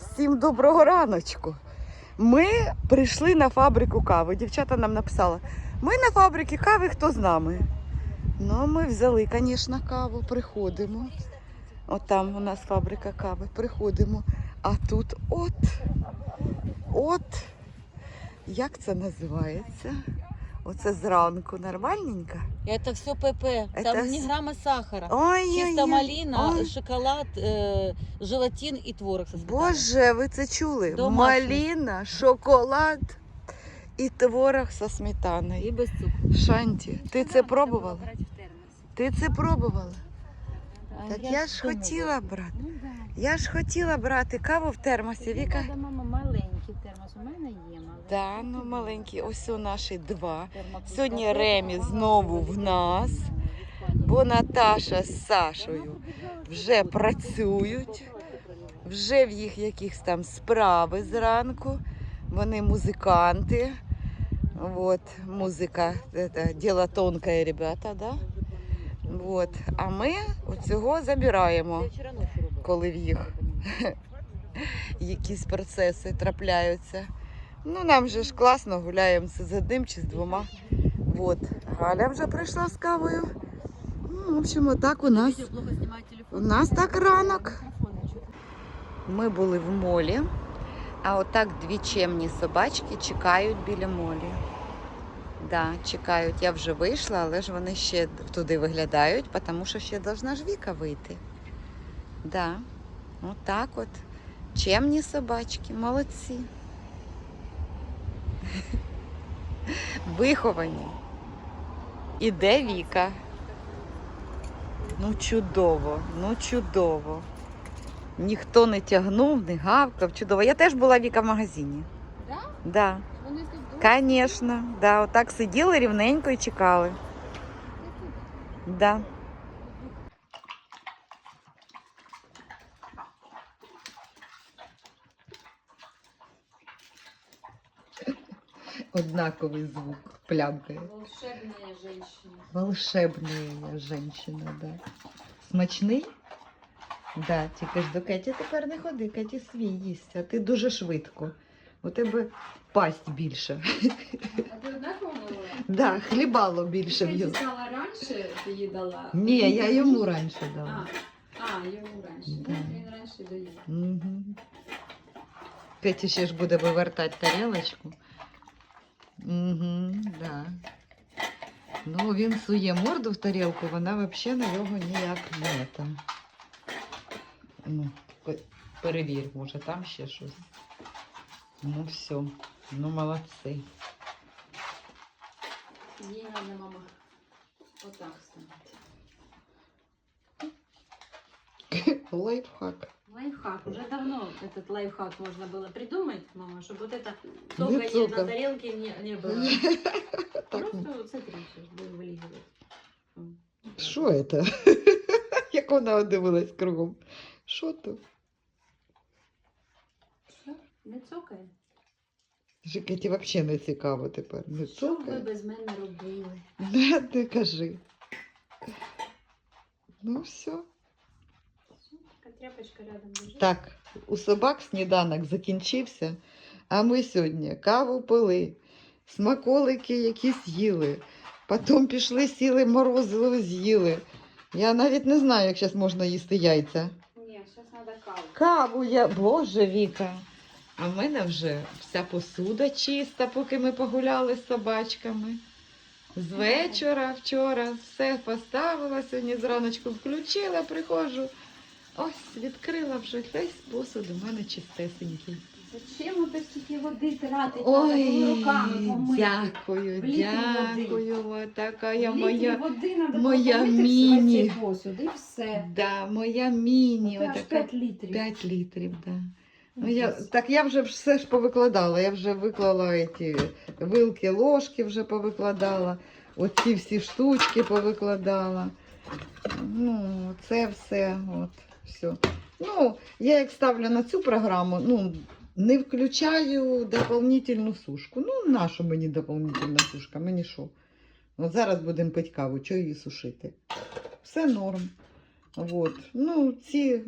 Всім доброго раночку. Ми прийшли на фабрику кави. Дівчата нам написали, ми на фабриці кави, хто з нами. Ну, ми взяли, звісно, каву, приходимо. От там у нас фабрика кави, приходимо. А тут от, от, як це називається? Оце зранку нормальненько. Это все ПП. Это Там с- ни грамма сахара. Ой, Чисто малина, ой. шоколад, э, желатин и творог со сметаной. Боже, ви це чули? Домашній. Маліна, шоколад і творог со сметаною. И без цукру. Шанті, ти це пробувала? Ти це пробувала? А Так я ж думала. хотіла брати. Ну да. Я ж хотіла брати каву в термосі. Віка. Треба, мама, маленький термос. У мене є маленький. Да, ну маленькі, ось у наші два. Сьогодні Ремі знову в нас, бо Наташа з Сашою вже працюють, вже в їх якихось там справи зранку. Вони музиканти. Вот, музика, это, діло тонке, ребята, да? Вот. А ми оцього забираємо, коли в їх якісь процеси трапляються. Ну, нам же ж класно гуляємо з одним чи з двома. Вот. Галя вже прийшла з кавою. Ну, в общем, отак у нас. У нас так ранок. Ми були в молі, а отак дві чемні собачки чекають біля молі. Да, чекають. Я вже вийшла, але ж вони ще туди виглядають, тому що ще должна ж Віка вийти. Да. Отак от. Чемні собачки, молодці. Виховані. Іде Віка. Ну, чудово, ну чудово. Ніхто не тягнув, не гавкав. Чудово. Я теж була Віка в магазині. Да? Да. Вони тут Звісно, да, отак сиділи рівненько і чекали. Да. Однаковий звук плямкає. Волшебная женщина. Волшебная женщина, да. Смачний? Да, тільки ж до Кеті тепер не ходи, Кеті свій їсть, а ти дуже швидко. У тебе пасть більше. А ти однаково мила? Да, хлібало більше в Ти його. сказала раніше, ти їй дала? Ні, я йому раніше дала. а йому раніше. Да. Він раніше доїв. Угу. Кеті ще ж буде вивертати тарілочку. Угу, да. Ну, він сує морду в тарілку, вона взагалі на нього ніяк не там. Ну, пе- перевір, може, там ще щось. Ну, все. Ну, молодці. Їй надо, мама, отак ставити. Лайфхак. Лайфхак. Уже давно этот лайфхак можно было придумать, мама, чтобы вот это Не цоканье цокал. на тарелке не, не было. Так, Просто вот смотри, сейчас будем вылизывать. М. Що це? Як вона дивилась кругом. Що то? Все, не цокає. Кеті взагалі не цікаво тепер. Не Що б ви цокає. без мене робили? Не, не кажи. Ну все. Тряпочка рядом лежить. Так, у собак сніданок закінчився, а ми сьогодні каву пили, смаколики якісь їли. Потім пішли, сіли, морозиво з'їли. Я навіть не знаю, як зараз можна їсти яйця. Ні, зараз треба каву. Каву я, боже Віка. А в мене вже вся посуда чиста, поки ми погуляли з собачками. З вечора, вчора все поставила, сьогодні зраночку включила, приходжу. Ось, відкрила вже весь посуд у мене чистесенький. Зачем ви стільки води тратити? Ой, руками помити. дякую, В літрі дякую. От така Літрі моя, води треба моя помити міні. посуд і все. да, моя міні. Це аж Отака 5 літрів. 5 літрів, да. Ну, я, так я вже все ж повикладала. Я вже виклала ці вилки, ложки вже повикладала. Оці всі штучки повикладала. Ну, це все. От, все. Ну, я як ставлю на цю програму, ну, не включаю дополнительну сушку. Ну, нашу мені дополнительна сушка? Мені що? От зараз будемо пити каву, що її сушити. Все норм. От. Ну, ці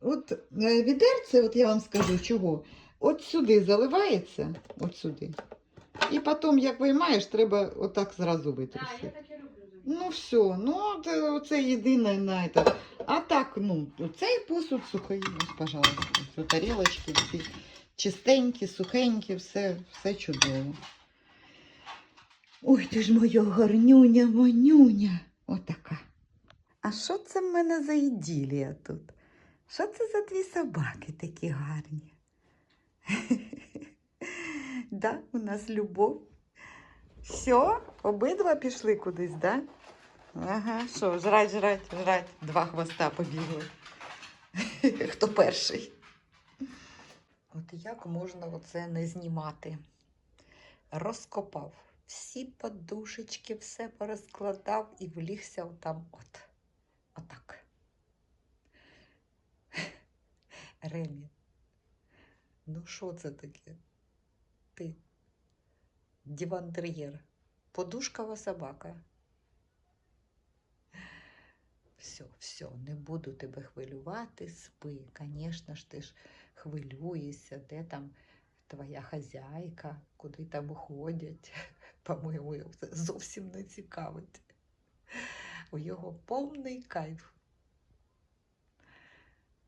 От е, відерце, от я вам скажу, чого. От сюди заливається, от сюди. І потім, як виймаєш, треба отак зразу витрусити. Ну все, ну е, це єдине на це. А так, ну, цей посуд сухий, ось, пожалуйста. Ось тарілочки всі чистенькі, сухенькі, все, все чудово. Ой, ти ж моя гарнюня, манюня. Отака. А що це в мене за іділія тут? Що це за дві собаки такі гарні? да, у нас любов. Все, обидва пішли кудись, да? Ага, що, жрать, жрать, жрать. Два хвоста побігли. Хто перший? От як можна оце не знімати? Розкопав. Всі подушечки, все порозкладав і влігся отам от. Отак. Ремі. Ну що це таке? Ти? Діван-тер'єр. Подушкова собака. Все, все, не буду тебе хвилювати, спи. Звісно ж, ти ж хвилюєшся, де там твоя хазяйка, куди там уходять. По-моєму, зовсім не цікавить. У його повний кайф.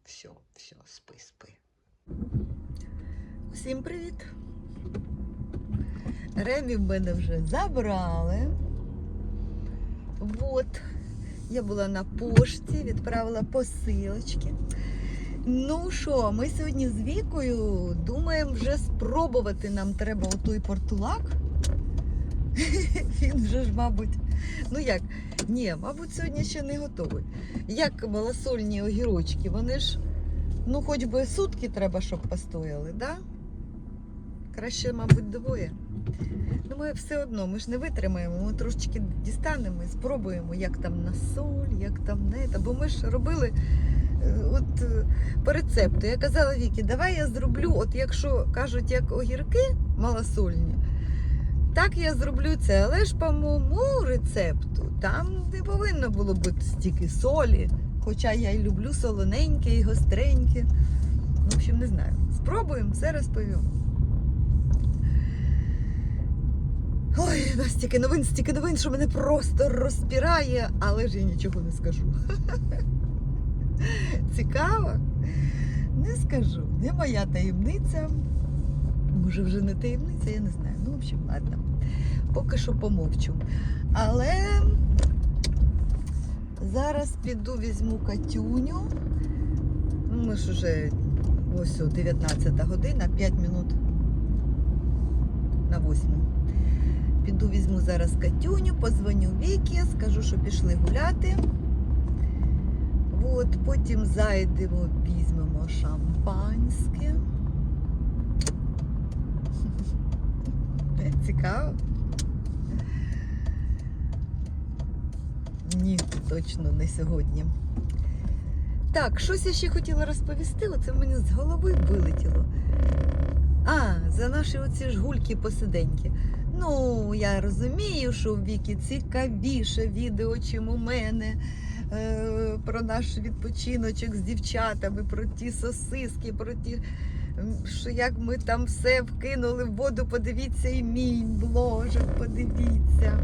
Все, все, спи, спи. Усім привіт! Ремі в мене вже забрали. Вот. Я була на пошті, відправила посилочки. Ну що, ми сьогодні з Вікою думаємо вже спробувати. Нам треба отой портулак. Він вже ж, мабуть, ну як, ні, мабуть, сьогодні ще не готовий. Як малосольні огірочки, вони ж, ну, хоч би сутки треба, щоб постояли, да? Краще, мабуть, двоє. Ну, ми все одно, ми ж не витримаємо, ми трошечки дістанемо і спробуємо, як там на соль, як там не. Бо ми ж робили е, от, е, по рецепту. Я казала Вікі, давай я зроблю, от якщо кажуть, як огірки малосольні, так я зроблю це. Але ж по моєму рецепту там не повинно було бути стільки солі. Хоча я і люблю солоненьке і гостреньке. В общем, не знаю. Спробуємо, все розповім. Ой, у нас стільки новин, стільки новин, що мене просто розпірає, але ж я нічого не скажу. Цікаво? Не скажу. Не моя таємниця. Може, вже не таємниця, я не знаю. Ну, в общем, ладно. Поки що помовчу. Але зараз піду візьму Катюню. Ну, Ми ж вже ось о, 19 година, 5 минут на 8. Піду візьму зараз Катюню, позвоню Вікі, скажу, що пішли гуляти. От, потім зайдемо, візьмемо шампанське. Цікаво? Ні, точно не сьогодні. Так, щось я ще хотіла розповісти, оце в мене з голови вилетіло. А, за наші оці ж гульки посиденьки. Ну, я розумію, що в Вікі цікавіше відео, чим у мене. Е, про наш відпочиночок з дівчатами, про ті сосиски, про ті, що як ми там все вкинули в воду. Подивіться і мій бложик, подивіться.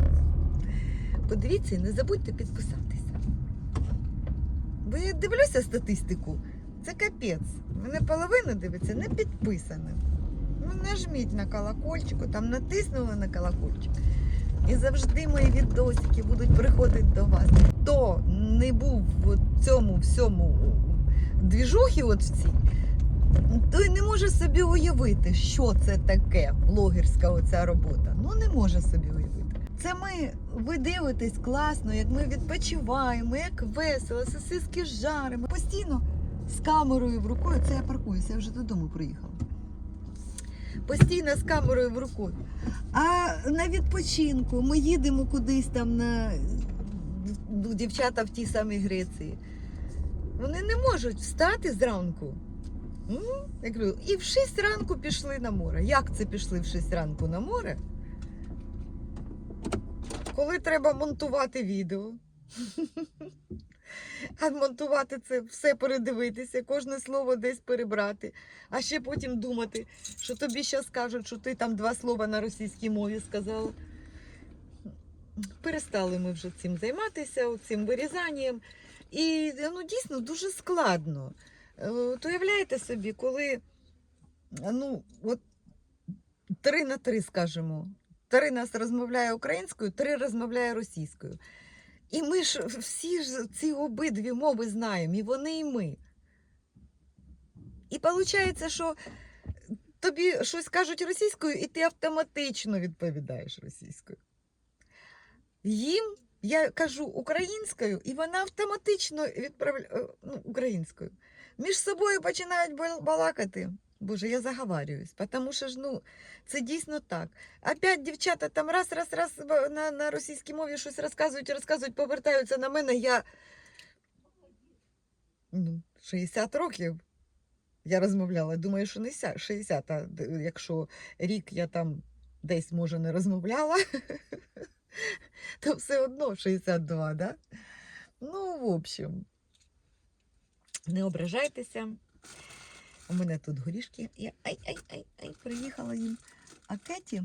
Подивіться і не забудьте підписатися. Бо я дивлюся статистику. Це капець. Мене половина дивиться не підписаним. Ну, нажміть на колокольчику, там натиснули на колокольчик. І завжди мої відосики будуть приходити до вас. Хто не був в цьому всьому двіжухі от в цій, той не може собі уявити, що це таке блогерська оця робота. Ну не може собі уявити. Це ми, ви дивитесь класно, як ми відпочиваємо, як весело, сосиски жаримо. Постійно з камерою в рукою. Це я паркуюся, я вже додому приїхала. Постійно з камерою в рукою. А на відпочинку ми їдемо кудись там на ну, дівчата в тій самій Греції. Вони не можуть встати зранку. Я кажу, і в 6 ранку пішли на море. Як це пішли в 6 ранку на море? Коли треба монтувати відео. А це все передивитися, кожне слово десь перебрати, а ще потім думати, що тобі зараз скажуть, що ти там два слова на російській мові сказала. Перестали ми вже цим займатися, цим вирізанням. І ну, дійсно дуже складно. Е, От уявляєте собі, коли ну, от три на три, скажімо, три нас розмовляє українською, три розмовляє російською. І ми ж всі ж ці обидві мови знаємо, і вони, і ми. І виходить, що тобі щось кажуть російською, і ти автоматично відповідаєш російською. Їм я кажу українською, і вона автоматично відправляє ну, українською. Між собою починають балакати. Боже, я заговарююсь, тому що ж ну, це дійсно так. Опять дівчата там раз, раз, раз на, на російській мові щось розказують, розказують, повертаються на мене. Я ну, 60 років я розмовляла. Думаю, що не 60, а якщо рік я там десь, може, не розмовляла, то все одно 62, да? Ну, в общем, не ображайтеся. У мене тут горішки. Я ай, ай, ай, ай, приїхала їм. А Кеті.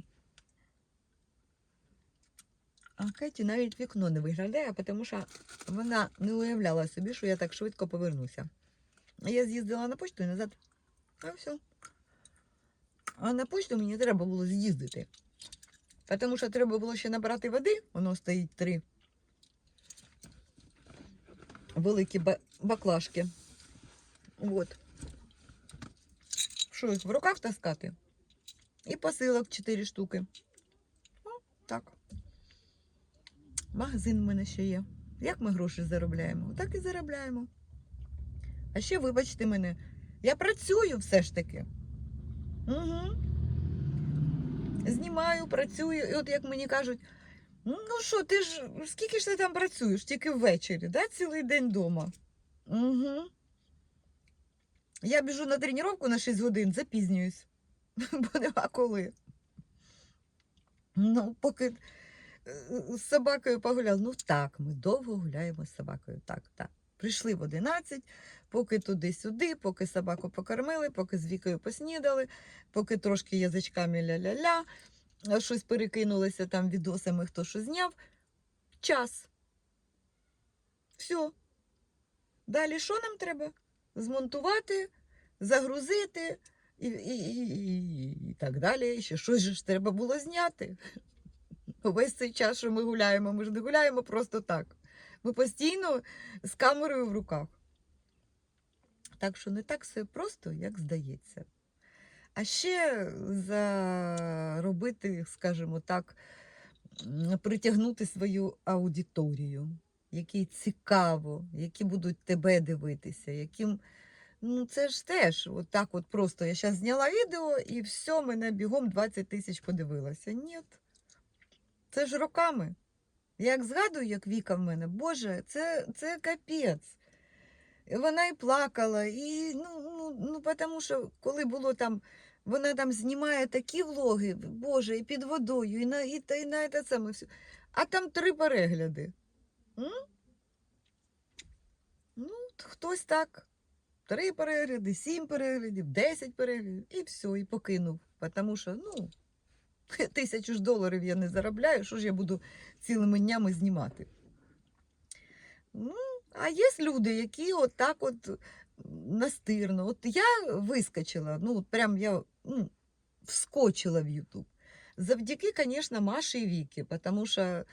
А Кеті навіть вікно не виглядає, тому що вона не уявляла собі, що я так швидко повернуся. Я з'їздила на почту і назад. А все. А на почту мені треба було з'їздити. Тому що треба було ще набрати води, воно стоїть три великі баклажки. От. Що їх в руках таскати? І посилок 4 штуки. Ну, так. Магазин в мене ще є. Як ми гроші заробляємо? Так і заробляємо. А ще, вибачте мене, я працюю все ж таки. Угу. Знімаю, працюю. І от як мені кажуть, ну що, ти ж скільки ж ти там працюєш? Тільки ввечері, да? цілий день вдома. Угу. Я біжу на тренування на 6 годин, запізнююсь, бо нема коли. Ну, поки е, з собакою погуляли. Ну так, ми довго гуляємо з собакою. Так, так. Прийшли в 11, поки туди-сюди, поки собаку покормили, поки з вікою поснідали, поки трошки язичками ля-ля-ля, щось перекинулося там відосами, хто що зняв. Час. Все. Далі що нам треба? Змонтувати, загрузити і, і, і, і, так далі. Ще щось ж треба було зняти. Весь цей час, що ми гуляємо, ми ж не гуляємо просто так. Ми постійно з камерою в руках. Так що не так все просто, як здається. А ще заробити, скажімо так, притягнути свою аудиторію, якій цікаво, які будуть тебе дивитися, яким. Ну, це ж теж, от так от просто. Я зараз зняла відео і все, мене бігом 20 тисяч подивилося. Ні. Це ж роками. Я як згадую, як Віка в мене, Боже, це, це капець. Вона і плакала, і ну, ну, ну, тому що коли було там, вона там знімає такі влоги, Боже, і під водою, і на, і, і на те саме все. А там три перегляди. Ну, хтось так. Три перегляди, сім переглядів, десять переглядів, і все, і покинув. Тому що, ну, тисячу ж доларів я не заробляю, що ж я буду цілими днями знімати. Ну, а є люди, які от так от настирно. От я вискочила, ну, от прям я ну, вскочила в Ютуб. Завдяки, звісно, Маші і Вікі, тому що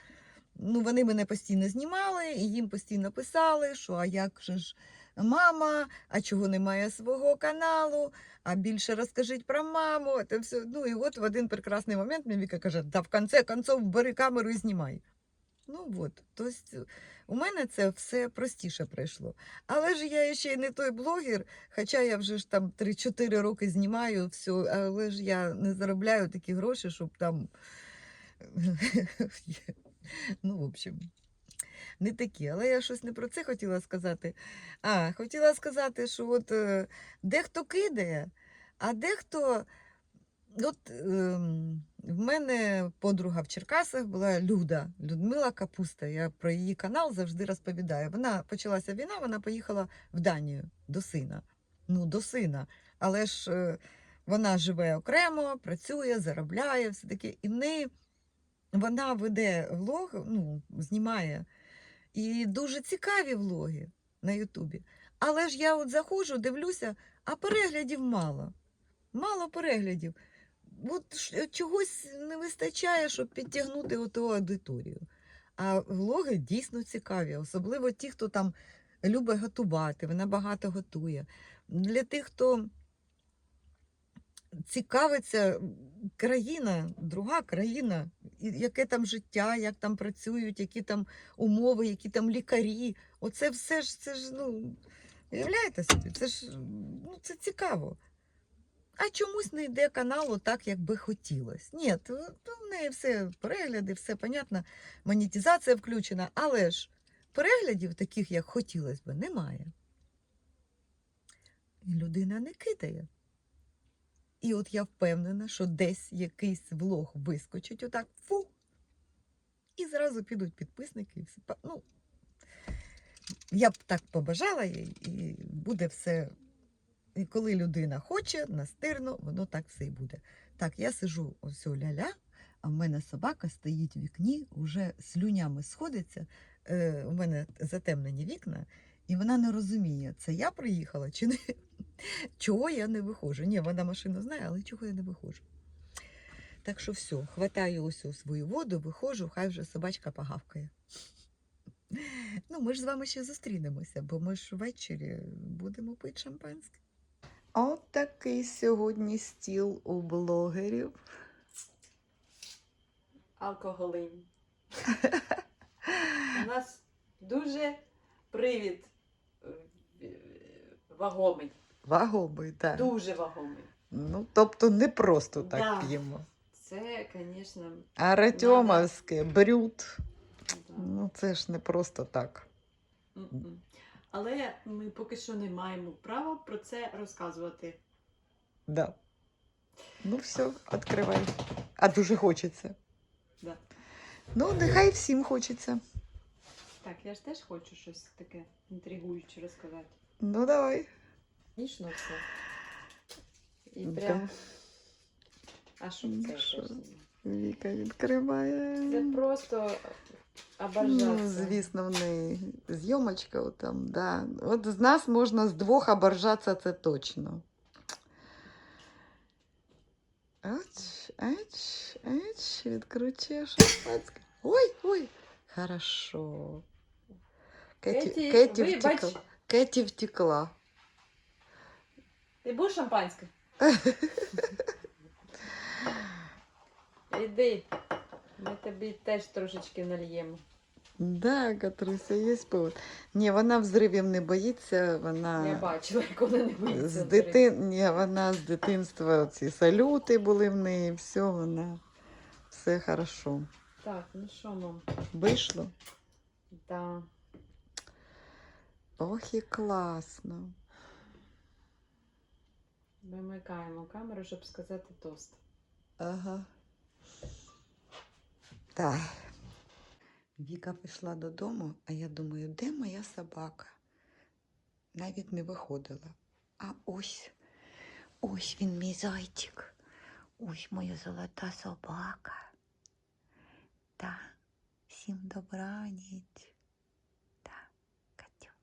ну, вони мене постійно знімали і їм постійно писали, що а як же ж мама, а чого немає свого каналу, а більше розкажіть про маму. Це все. Ну і от в один прекрасний момент мені Віка каже, да в конце концов бери камеру і знімай. Ну от, тобто у мене це все простіше пройшло. Але ж я ще й не той блогер, хоча я вже ж там 3-4 роки знімаю все, але ж я не заробляю такі гроші, щоб там. Ну, в общем, не такі. Але я щось не про це хотіла сказати. А, хотіла сказати, що от е, дехто кидає, а дехто от ем, в мене подруга в Черкасах була Люда, Людмила Капуста. Я про її канал завжди розповідаю. Вона почалася війна, вона поїхала в Данію до сина. Ну, до сина. Але ж е, вона живе окремо, працює, заробляє, все таке. І в неї вона веде влог, ну, знімає. І дуже цікаві влоги на Ютубі. Але ж я от заходжу, дивлюся, а переглядів мало. Мало переглядів. От чогось не вистачає, щоб підтягнути оту аудиторію. А влоги дійсно цікаві, особливо ті, хто там любить готувати, вона багато готує. Для тих, хто цікавиться країна, друга країна, яке там життя, як там працюють, які там умови, які там лікарі. Оце все ж це ж, ну, уявляєте собі, це ж ну, це цікаво. А чомусь не йде каналу так, як би хотілося. Ні, то, то в неї все перегляди, все понятно, монетизація включена, але ж переглядів таких, як хотілося б, немає. І людина не кидає. І от я впевнена, що десь якийсь влог вискочить отак фу. І зразу підуть підписники. І. Па- Ну, я б так побажала і буде все. І коли людина хоче, настирно, воно так все і буде. Так, я сижу ось ля-ля, а в мене собака стоїть в вікні, вже слюнями сходиться. Е, у мене затемнені вікна, і вона не розуміє, це я приїхала чи не. Чого я не виходжу? Ні, вона машину знає, але чого я не виходжу. Так що все, хватаю ось у свою воду, виходжу, хай вже собачка погавкає. Ну, ми ж з вами ще зустрінемося, бо ми ж ввечері будемо пити шампанське. От такий сьогодні стіл у блогерів. Алкоголин. У нас дуже привід е, вагомий. Вагомий, так. Дуже вагомий. Ну, тобто не просто так Да. п'ємо. Це, звісно, А Артемовське, брют. да. Ну, це ж не просто так. М-м. Але ми поки що не маємо права про це розказувати. Да. Ну, все, відкривай. А дуже хочеться. Да. Ну, нехай всім хочеться. Так, я ж теж хочу щось таке інтригуюче розказати. Ну, давай. Ніжно все. І Да. прям. А що Ну, це? що? теж? Віка відкриває. Це просто Ну, оборжався. звісно, в неї зйомочка от там, да. От з нас можна з двох оборжатися, це точно. Ач, ач, ач, відкручує шампанське. Ой, ой, хорошо. Кеті, Кеті, Кеті, вибач. втекла. Кеті втекла. Ти будеш шампанське? Іди. Ми тобі теж трошечки нальємо. Да, Катруся, є повод. Ні, вона взривів не боїться, вона... Я бачила, як вона не боїться. З дитин... Ні, вона з дитинства ці салюти були в неї, все, вона все хорошо. Так, ну що, мам? Вийшло? Да. Ох і класно. Вимикаємо камеру, щоб сказати тост. Ага. Так. Віка пішла додому, а я думаю, де моя собака? Навіть не виходила. А ось, ось він мій зайчик. Ось моя золота собака. Та, всім добраніч. Та, Катюня.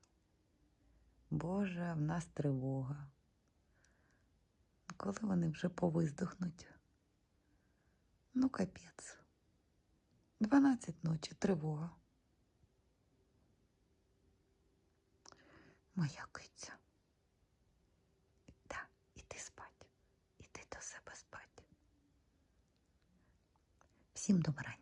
Боже, в нас тривога. Коли вони вже повиздохнуть? Ну, капець. 12 ночі, тривога. Моя киця. Так, іди спать. Іди до себе спать. Всім добра